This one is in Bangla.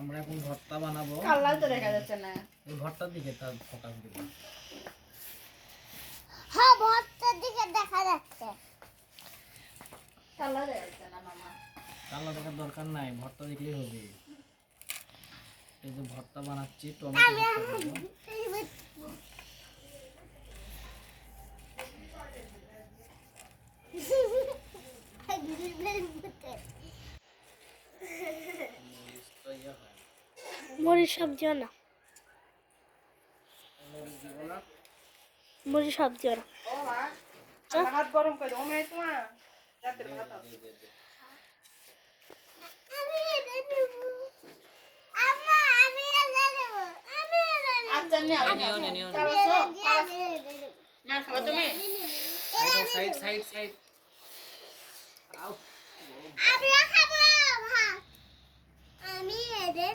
আমরা এখন ভর্তা বানাবো। কালার তো দেখা যাচ্ছে না। এই ভর্তার দিকে তার ফোকাস দিব। হ্যাঁ ভর্তার দিকে দেখা যাচ্ছে। কালার দেখা যাচ্ছে না মামা। কালো দেখার দরকার নাই ভর্তা দেখলেই হবে। এই যে ভর্তা বানাচ্ছি টমেটো ভর্তা দেবো। মরিচটা ইয়ে হয়। মরিচ সবজিও না মরিচ দিব না মরিচ সবজিও না ও মা আমার হাত গরম করে দাও মেয়ে তোমার রাতের ভাত আছে। দে, দে, দে। আচ্ছা নিও। নিও, নিও, নিও। চালাছো মা খাবা তুমি? সাইড সাইড সাইড আউ আমি এদের